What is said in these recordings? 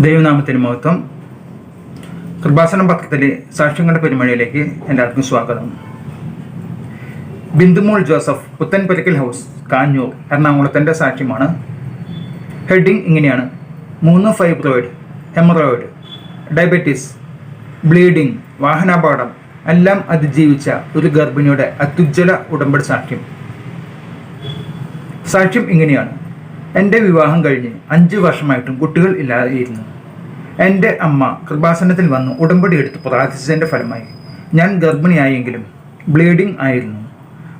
ദൈവനാമത്തിന് മഹത്വം. കൃപാസനം പത്രത്തിലെ സാക്ഷ്യങ്ങളുടെ പെരുമഴയിലേക്ക് എല്ലാവർക്കും സ്വാഗതം. ബിന്ദുമോൾ ജോസഫ് പുത്തൻപുരക്കൽ ഹൗസ് കാഞ്ഞൂർ എറണാകുളത്തിന്റെ സാക്ഷ്യമാണ്. ഹെഡിങ് ഇങ്ങനെയാണ്. മൂന്ന് ഫൈബ്രോയിഡ് ഹെമറോയിഡ് ഡയബറ്റീസ് ബ്ലീഡിംഗ് വാഹനാപകടം എല്ലാം അതിജീവിച്ച ഒരു ഗർഭിണിയുടെ അത്യുജ്വല ഉടമ്പടി സാക്ഷ്യം. സാക്ഷ്യം ഇങ്ങനെയാണ്. എന്റെ വിവാഹം കഴിഞ്ഞ് അഞ്ച് വർഷമായിട്ടും കുട്ടികൾ ഇല്ലാതെയിരുന്നു. എന്റെ അമ്മ കൃപാസനത്തിൽ വന്ന് ഉടമ്പടി എടുത്ത് പ്രാർത്ഥിച്ചതിന്റെ ഫലമായി. ഞാൻ ഗർഭിണിയായെങ്കിലും ബ്ലീഡിംഗ് ആയിരുന്നു.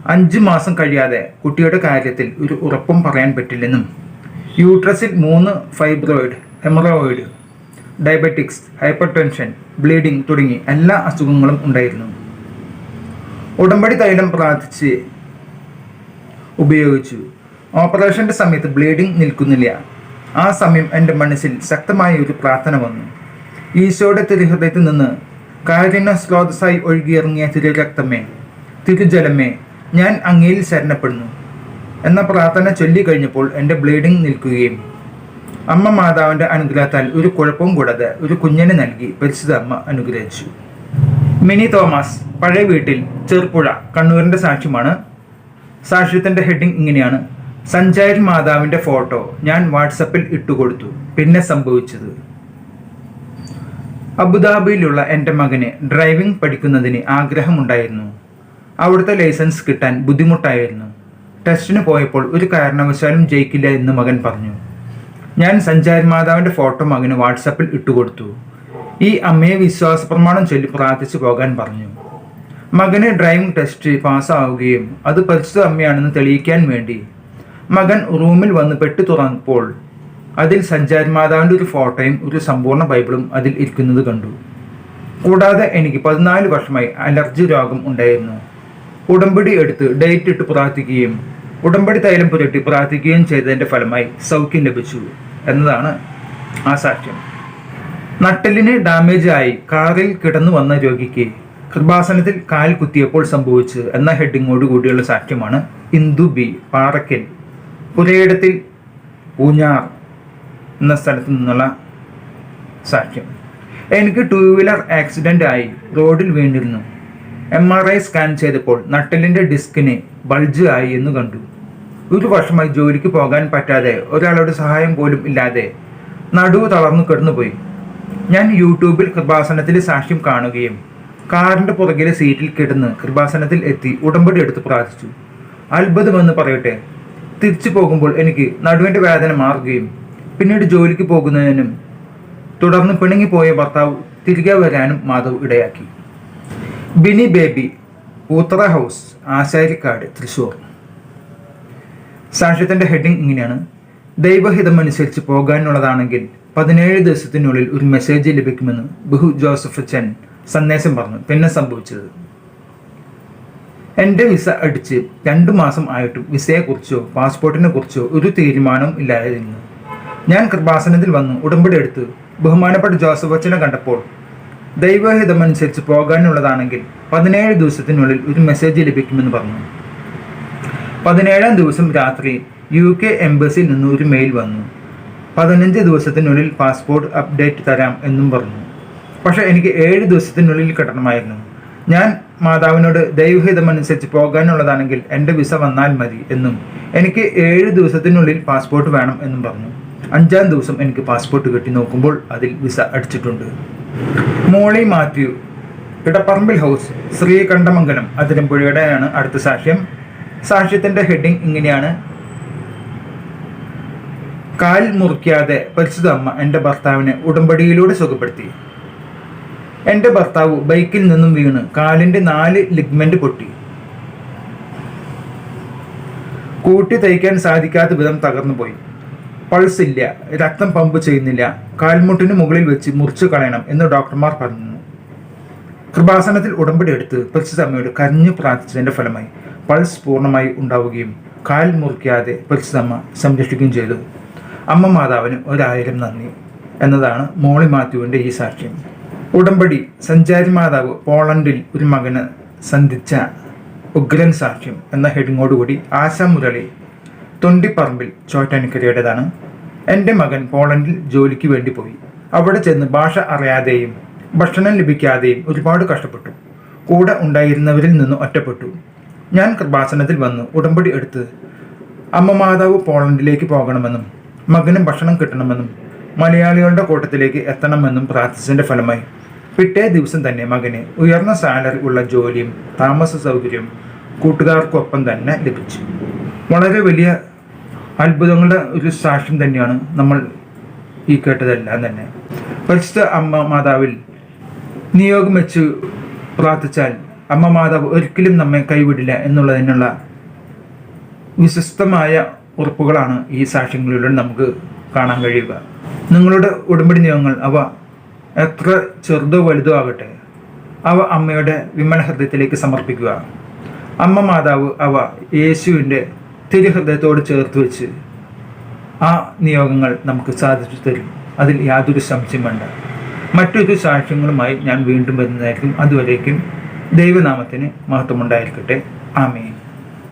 അഞ്ച് മാസം കഴിയാതെ കുട്ടിയുടെ കാര്യത്തിൽ ഒരു ഉറപ്പും പറയാൻ പറ്റില്ലെന്നും. യൂട്രസിൽ മൂന്ന് fibroid hemorrhoid diabetics hyper tension bleeding തുടങ്ങി എല്ലാ അസുഖങ്ങളും ഉണ്ടായിരുന്നു. ഉടമ്പടി തൈലം പ്രാർത്ഥിച്ച് ഉപയോഗിച്ചു. ഓപ്പറേഷന്റെ സമയത്ത് ബ്ലീഡിംഗ് നിൽക്കുന്നില്ല. ആ സമയം എന്റെ മനസ്സിൽ ശക്തമായ ഒരു പ്രാർത്ഥന വന്നു. ഈശോയുടെ തിരുഹൃദയത്തിൽ നിന്ന് കാരുണ്യ സ്രോതസ്സായി ഒഴുകിയിറങ്ങിയ തിരുരക്തമേ തിരുജലമേ ഞാൻ അങ്ങയിൽ ശരണപ്പെടുന്നു. എന്ന പ്രാർത്ഥന ചൊല്ലിക്കഴിഞ്ഞപ്പോൾ എന്റെ ബ്ലീഡിംഗ് നിൽക്കുകയും അമ്മ മാതാവിന്റെ അനുഗ്രഹത്താൽ ഒരു കുഴപ്പവും കൂടാതെ ഒരു കുഞ്ഞിനെ നൽകി പരിശുദ്ധ അമ്മ അനുഗ്രഹിച്ചു. മിനി തോമസ് പഴയ വീട്ടിൽ ചെറുപുഴ കണ്ണൂരിന്റെ സാക്ഷ്യമാണ്. സാക്ഷ്യത്തിന്റെ ഹെഡിങ് ഇങ്ങനെയാണ്. സഞ്ചാരി മാതാവിന്റെ ഫോട്ടോ ഞാൻ വാട്സപ്പിൽ ഇട്ടുകൊടുത്തു. പിന്നെ സംഭവിച്ചത്. അബുദാബിയിലുള്ള എന്റെ മകന് ഡ്രൈവിംഗ് പഠിക്കുന്നതിന് ആഗ്രഹമുണ്ടായിരുന്നു. അവിടുത്തെ ലൈസൻസ് കിട്ടാൻ ബുദ്ധിമുട്ടായിരുന്നു. ടെസ്റ്റിന് പോയപ്പോൾ ഒരു കാരണവശാലും ജയിക്കില്ല എന്ന് മകൻ പറഞ്ഞു. ഞാൻ സഞ്ചാരി മാതാവിന്റെ ഫോട്ടോ മകന് വാട്സപ്പിൽ ഇട്ടുകൊടുത്തു. ഈ അമ്മയെ വിശ്വാസ പ്രമാണം ചൊല്ലി പ്രാർത്ഥിച്ചു പോകാൻ പറഞ്ഞു. മകന് ഡ്രൈവിംഗ് ടെസ്റ്റ് പാസ്സാവുകയും അത് പരിശുദ്ധ അമ്മയാണെന്ന് തെളിയിക്കാൻ വേണ്ടി മകൻ റൂമിൽ വന്ന് പെട്ടി തുറന്നപ്പോൾ അതിൽ സഞ്ചാരി മാതാവിന്റെ ഒരു ഫോട്ടോയും ഒരു സമ്പൂർണ ബൈബിളും അതിൽ ഇരിക്കുന്നത് കണ്ടു. കൂടാതെ എനിക്ക് പതിനാല് വർഷമായി അലർജി രോഗം ഉണ്ടായിരുന്നു. ഉടമ്പടി എടുത്ത് ഡേറ്റ് ഇട്ട് പ്രാർത്ഥിക്കുകയും ഉടമ്പടി തൈലം പുരട്ടി പ്രാർത്ഥിക്കുകയും ചെയ്തതിന്റെ ഫലമായി സൗഖ്യം ലഭിച്ചു എന്നതാണ് ആ സാക്ഷ്യം. നട്ടലിന് ഡാമേജ് ആയി കാറിൽ കിടന്നു വന്ന രോഗിക്ക് കൃപാസനത്തിൽ കാൽ കുത്തിയപ്പോൾ സംഭവിച്ചു എന്ന ഹെഡിങ്ങോട് കൂടിയുള്ള സാക്ഷ്യമാണ് ഇന്ദു ബി പാറക്കൽ. പുരയിടത്തിൽ ഊഞ്ഞാർ എന്ന സ്ഥലത്ത് നിന്നുള്ള സാക്ഷ്യം. എനിക്ക് ടൂ വീലർ ആക്സിഡന്റ് ആയി റോഡിൽ വീണ്ടിരുന്നു എം ആർ ഐ സ്കാൻ ചെയ്തപ്പോൾ നട്ടലിന്റെ ഡിസ്കിന് ബൾജ് ആയി എന്ന് കണ്ടു. ഒരു വർഷമായി ജോലിക്ക് പോകാൻ പറ്റാതെ ഒരാളുടെ സഹായം പോലും ഇല്ലാതെ നടുവ് തളർന്നു കിടന്നുപോയി. ഞാൻ യൂട്യൂബിൽ കൃപാസനത്തിൽ സാക്ഷ്യം കാണുകയും കാറിന്റെ പുറകിലെ സീറ്റിൽ കിടന്ന് കൃപാസനത്തിൽ എത്തി ഉടമ്പടി എടുത്ത് പ്രാർത്ഥിച്ചു. അത്ഭുതമെന്ന് പറയട്ടെ തിരിച്ചു പോകുമ്പോൾ എനിക്ക് നടുവിന്റെ വേദന മാറുകയും പിന്നീട് ജോലിക്ക് പോകുന്നതിനും തുടർന്ന് പിണങ്ങിപ്പോയ ഭർത്താവ് തിരികെ വരാനും മാധവ് ഇടയാക്കി. ബിനി ബേബി പൂത്ര ഹൗസ് ആശാരിക്കാട് തൃശൂർ. സാക്ഷ്യത്തിന്റെ ഹെഡിങ് ഇങ്ങനെയാണ്. ദൈവഹിതമനുസരിച്ച് പോകാനുള്ളതാണെങ്കിൽ പതിനേഴ് ദിവസത്തിനുള്ളിൽ ഒരു മെസ്സേജ് ലഭിക്കുമെന്ന് ബഹു ജോസഫ് ചെൻ സന്ദേശം പറഞ്ഞു. പിന്നെ സംഭവിച്ചത്. എന്റെ വിസ അടിച്ച് രണ്ട് മാസം ആയിട്ടും വിസയെക്കുറിച്ചോ പാസ്പോർട്ടിനെ കുറിച്ചോ ഒരു തീരുമാനവും ഇല്ലായിരുന്നു. ഞാൻ കൃപാസനത്തിൽ വന്നു ഉടമ്പടി എടുത്ത് ബഹുമാനപ്പെട്ട ജോസഫ് അച്ഛനെ കണ്ടപ്പോൾ ദൈവഹിതമനുസരിച്ച് പോകാനുള്ളതാണെങ്കിൽ പതിനേഴ് ദിവസത്തിനുള്ളിൽ ഒരു മെസ്സേജ് ലഭിക്കുമെന്ന് പറഞ്ഞു. പതിനേഴാം ദിവസം രാത്രി യു കെ എംബസിയിൽ നിന്ന് ഒരു മെയിൽ വന്നു. പതിനഞ്ച് ദിവസത്തിനുള്ളിൽ പാസ്പോർട്ട് അപ്ഡേറ്റ് തരാം എന്നും പറഞ്ഞു. പക്ഷേ എനിക്ക് ഏഴ് ദിവസത്തിനുള്ളിൽ കിട്ടണമായിരുന്നു. ഞാൻ മാതാവിനോട് ദൈവഹിതമനുസരിച്ച് പോകാനുള്ളതാണെങ്കിൽ എന്റെ വിസ വന്നാൽ മതി എന്നും എനിക്ക് ഏഴ് ദിവസത്തിനുള്ളിൽ പാസ്പോർട്ട് വേണം എന്നും പറഞ്ഞു. അഞ്ചാം ദിവസം എനിക്ക് പാസ്പോർട്ട് കിട്ടി നോക്കുമ്പോൾ അതിൽ വിസ അടിച്ചിട്ടുണ്ട്. Molly Matthew Edapparambil house Sreekandamangalam അതിരമ്പുഴയുടെയാണ് അടുത്ത സാക്ഷ്യം. സാക്ഷ്യത്തിന്റെ ഹെഡിങ് ഇങ്ങനെയാണ്. കാൽ മുറിക്കാതെ പരിശുദ്ധ അമ്മ എന്റെ ഭർത്താവിനെ ഉടമ്പടിയിലൂടെ സുഖപ്പെടുത്തി. എന്റെ ഭർത്താവ് ബൈക്കിൽ നിന്നും വീണ് കാലിന്റെ നാല് ലിഗ്മെന്റ് പൊട്ടി. കൂട്ടി തയ്ക്കാൻ സാധിക്കാത്ത വിധം തകർന്നു പോയി. പൾസ് ഇല്ല രക്തം പമ്പ് ചെയ്യുന്നില്ല കാൽമുട്ടിന് മുകളിൽ വെച്ച് മുറിച്ചു കളയണം എന്ന് ഡോക്ടർമാർ പറഞ്ഞു. കൃപാസനത്തിൽ ഉടമ്പടി എടുത്ത് പരിശുദ്ധ സമയോട് കരഞ്ഞു പ്രാർത്ഥിച്ചതിന്റെ ഫലമായി പൾസ് പൂർണമായി ഉണ്ടാവുകയും കാൽ മുറിക്കാതെ പരിശുദ്ധ അമ്മ സംരക്ഷിക്കുകയും ചെയ്തു. അമ്മ മാതാവിന് ഒരായിരം നന്ദി എന്നതാണ് മോളി മാത്യുവിന്റെ ഈ സാക്ഷ്യം. ഉടമ്പടി സഞ്ചാരി മാതാവ് പോളണ്ടിൽ ഒരു മകന് സന്ധിച്ച ഉഗ്രൻ സാക്ഷ്യം എന്ന ഹെഡിങ്ങോടുകൂടി ആശാമുരളി തൊണ്ടിപ്പറമ്പിൽ ചോറ്റാനിക്കരയുടേതാണ്. എന്റെ മകൻ പോളണ്ടിൽ ജോലിക്ക് വേണ്ടി പോയി. അവിടെ ചെന്ന് ഭാഷ അറിയാതെയും ഭക്ഷണം ലഭിക്കാതെയും ഒരുപാട് കഷ്ടപ്പെട്ടു. കൂടെ ഉണ്ടായിരുന്നവരിൽ നിന്ന് ഒറ്റപ്പെട്ടു. ഞാൻ കൃപാസനത്തിൽ വന്ന് ഉടമ്പടി എടുത്ത് അമ്മ മാതാവ് പോളണ്ടിലേക്ക് പോകണമെന്നും മകനും ഭക്ഷണം കിട്ടണമെന്നും മലയാളികളുടെ കൂട്ടത്തിലേക്ക് എത്തണമെന്നും പ്രാർത്ഥിച്ചതിന്റെ ഫലമായി. പിറ്റേ ദിവസം തന്നെ മകന് ഉയർന്ന സാലറി ഉള്ള ജോലിയും താമസ സൗകര്യവും കൂട്ടുകാർക്കൊപ്പം തന്നെ ലഭിച്ചു. വളരെ വലിയ അത്ഭുതങ്ങളുടെ ഒരു സാക്ഷ്യം തന്നെയാണ് നമ്മൾ ഈ കേട്ടതെല്ലാം തന്നെ. പരിശുദ്ധ അമ്മ മാതാവിൽ നിയോഗം വെച്ച് പ്രാർത്ഥിച്ചാൽ അമ്മ മാതാവ് ഒരിക്കലും നമ്മെ കൈവിടില്ല എന്നുള്ളതിനുള്ള വിശ്വസ്തമായ ഉറപ്പുകളാണ് ഈ സാക്ഷ്യങ്ങളിലൂടെ നമുക്ക് കാണാൻ കഴിയുക. നിങ്ങളുടെ ഉടമ്പടി നിയമങ്ങൾ അവ എത്ര ചെറുതോ വലുതോ ആകട്ടെ അവ അമ്മയുടെ വിമല ഹൃദയത്തിലേക്ക് സമർപ്പിക്കുക. അമ്മ മാതാവ് അവ യേശുവിന്റെ തിരുഹൃദയത്തോട് ചേർത്ത് വെച്ച് ആ നിയോഗങ്ങൾ നമുക്ക് സാധിച്ചു തരും. അതിൽ യാതൊരു സംശയം വേണ്ട. മറ്റൊരു സാക്ഷ്യങ്ങളുമായി ഞാൻ വീണ്ടും വരുന്നതായിരിക്കും. അതുവരേക്കും ദൈവനാമത്തിന് മഹത്വമുണ്ടായിരിക്കട്ടെ. ആമേൻ.